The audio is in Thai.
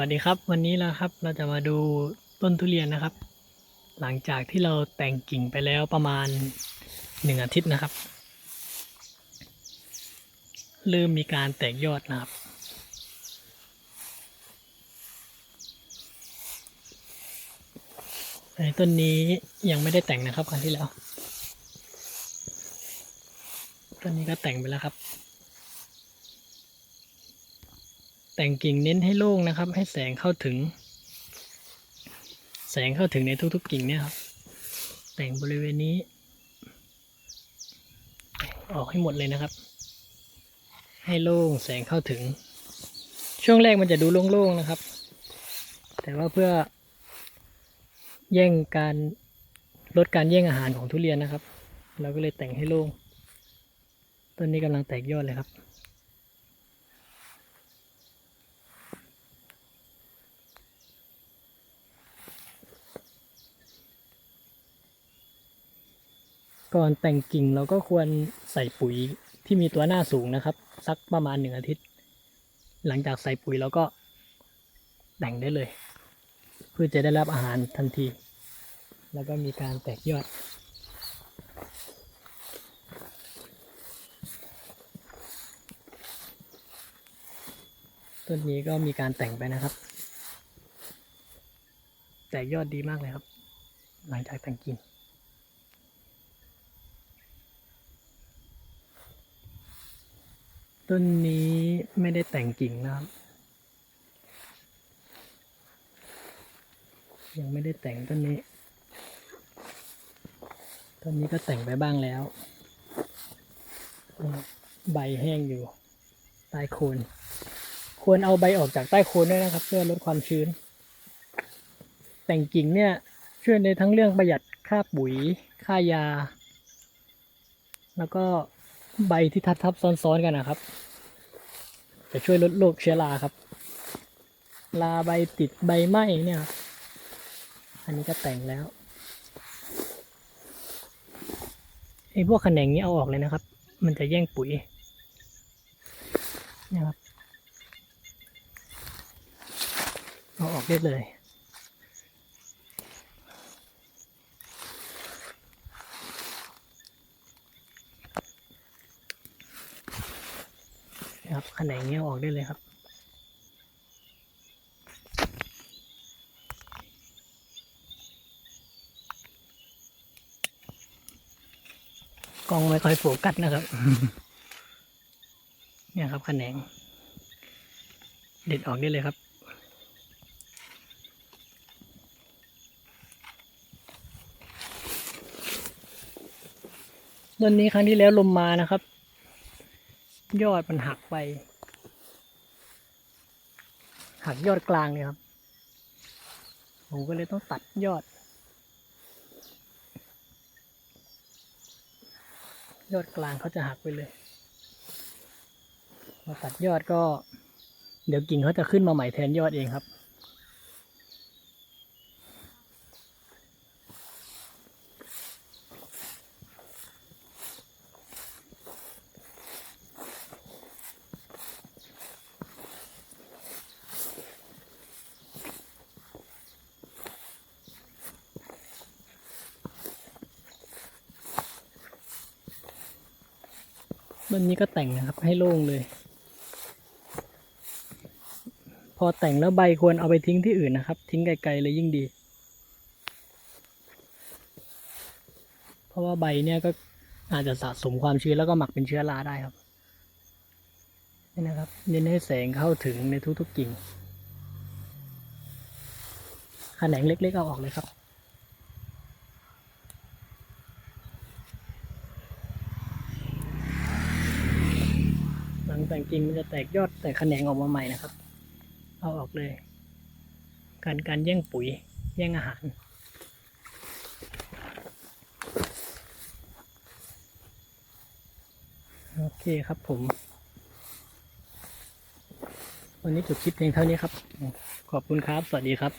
วัสดีครับ วันนี้นะครับเราจะมาดูต้นทุเรียนนะครับ หลังจากที่เราแต่งกิ่งไปแล้วประมาณหนึ่งอาทิตย์นะครับ เริ่มมีการแตกยอดนะครับไอ้ต้นนี้ยังไม่ได้แต่งนะครับครั้งที่แล้ว ต้นนี้ก็แต่งไปแล้วครับ แต่งกิ่งเน้นให้โล่งนะครับ ให้แสงเข้าถึง แสงเข้าถึงในทุกๆกิ่งเนี่ยครับ แต่งบริเวณนี้ ออกให้หมดเลยนะครับ ให้โล่งแสงเข้าถึง ช่วงแรกมันจะดูโล่งๆนะครับ แต่ว่าเพื่อแย่งการลดการแย่งอาหารของทุเรียนนะครับ เราก็เลยแต่งให้โล่งต้นนี้กำลังแตกยอดเลยครับ ก่อนแต่งกิ่งเราก็ควรใส่ปุ๋ยที่มีตัวหน้าสูงนะครับ สักประมาณหนึ่งอาทิตย์ หลังจากใส่ปุ๋ยเราก็แต่งได้เลย เพื่อจะได้รับอาหารทันที แล้วก็มีการแตกยอดต้นนี้ก็มีการแต่งไปนะครับ แตกยอดดีมากเลยครับ หลังจากแต่งกิ่ง ต้นนี้ไม่ได้แต่งกิ่งนะครับ ยังไม่ได้แต่งต้นนี้ต้นนี้ก็แต่งไปบ้างแล้ว ใบแห้งอยู่ ใต้โคน ควรเอาใบออกจากใต้โคนด้วยนะครับ เพื่อลดความชื้น แต่งกิ่งเนี่ยช่วยในทั้งเรื่องประหยัดค่าปุ๋ย ค่ายา แล้วก็ ใบที่ทับทับซ้อนๆกันนะครับ จะช่วยลดโรคเชื้อราครับ ลาใบติดใบไหม้เนี่ยอันนี้ก็แต่งแล้วไอ้พวกแขนงนี้เอาออกเลยนะครับ มันจะแย่งปุ๋ยเนี่ยครับเอาออกได้เลย ครับแขนงนี้เอาออกได้เลยครับ กล้องไม่ค่อยโฟกัสนะครับ เนี่ยครับแขนงเด็ดออกได้เลยครับต้นนี้ครั้งที่แล้วลมมานะครับ ยอดมันหักไป หักยอดกลางเลยครับ ผมก็เลยต้องตัดยอด ยอดกลางเขาจะหักไปเลยมาตัดยอดก็ เดี๋ยวกิ่งเขาจะขึ้นมาใหม่แทนยอดเองครับ ต้นนี้ก็แต่งนะครับให้โล่งเลย พอแต่งแล้วใบควรเอาไปทิ้งที่อื่นนะครับ ทิ้งไกลๆเลยยิ่งดี เพราะว่าใบเนี่ยก็อาจจะสะสมความชื้นแล้วก็หมักเป็นเชื้อราได้ครับนี่นะครับเน้นให้แสงเข้าถึงในทุกๆกิ่งแขนงเล็กๆเอาออกเลยครับ หลัง แต่งกิ่งมันจะแตกยอดแต่แขนงออกมาใหม่นะครับ เอาออกเลย การการแย่งปุ๋ยแย่งอาหารโอเคครับผม วันนี้จบคลิปเพียงเท่านี้ครับ ขอบคุณครับ สวัสดีครับ